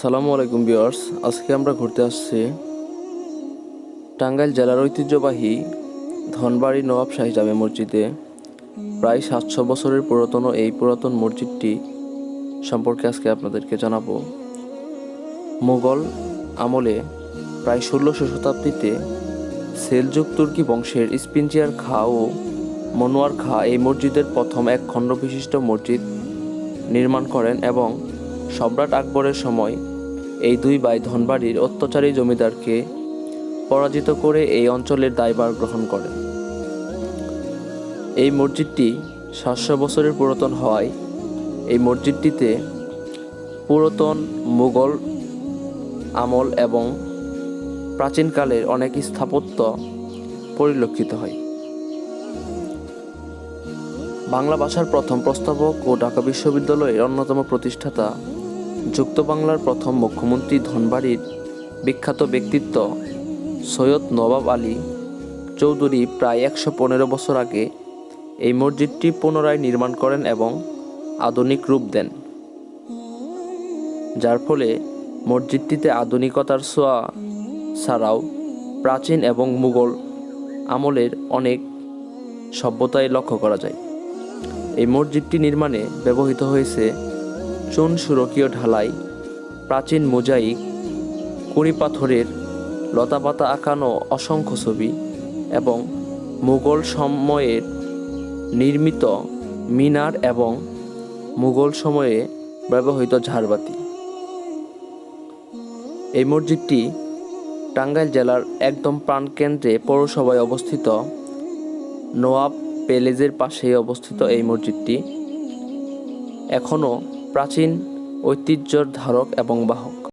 আসসালামু আলাইকুম বিয়ার্স আজকে আমরা ঘুরতে আসছি টাঙ্গাইল জেলার ঐতিহ্যবাহী ধনবাড়ি নবাবশাহী জামে মসজিদে। প্রায় সাতশো বছরের পুরাতন এই পুরাতন মসজিদটি সম্পর্কে আজকে আপনাদেরকে জানাব। মুঘল আমলে প্রায় ষোলোশো শতাব্দীতে সেলজুক তুর্কি বংশের স্পিনজিয়ার খা ও মনোয়ার খা এই মসজিদের প্রথম এক খণ্ড বিশিষ্ট মসজিদ নির্মাণ করেন এবং সম্রাট আকবরের সময় এই দুই ভাই ধনবাড়ির অত্যাচারী জমিদারকে পরাজিত করে এই অঞ্চলের দায়ভার গ্রহণ করেন। এই মসজিদটি সাতশো বছরের পুরাতন হওয়ায় এই মসজিদটিতে পুরাতন মুঘল আমল এবং প্রাচীনকালের অনেক স্থাপত্য পরিলক্ষিত হয়। বাংলা ভাষার প্রথম প্রস্তাবক ও ঢাকা বিশ্ববিদ্যালয়ের অন্যতম প্রতিষ্ঠাতা যুক্ত বাংলার প্রথম মুখ্যমন্ত্রী ধনবাড়ির বিখ্যাত ব্যক্তিত্ব সৈয়দ নবাব আলী চৌধুরী প্রায় একশো পনেরো বছর আগে এই মসজিদটি পুনরায় নির্মাণ করেন এবং আধুনিক রূপ দেন। যার ফলে মসজিদটিতে আধুনিকতার ছোঁয়া ছাড়াও প্রাচীন এবং মুঘল আমলের অনেক সভ্যতায় লক্ষ্য করা যায়। এই মসজিদটি নির্মাণে ব্যবহৃত হয়েছে চুন সুরকীয় ঢালাই, প্রাচীন মোজাইক, কুড়ি পাথরের লতাপাতা আঁকানো অসংখ্য ছবি এবং মুঘল সময়ের নির্মিত মিনার এবং মুঘল সময়ে ব্যবহৃত ঝাড়বাতি। এই মসজিদটি টাঙ্গাইল জেলার একদম প্রাণকেন্দ্রে পৌরসভায় অবস্থিত। নোয়াব পেলেজের পাশেই অবস্থিত এই মসজিদটি। এখনও প্রাচীন ঐতিহ্যর ধারক এবং বাহক।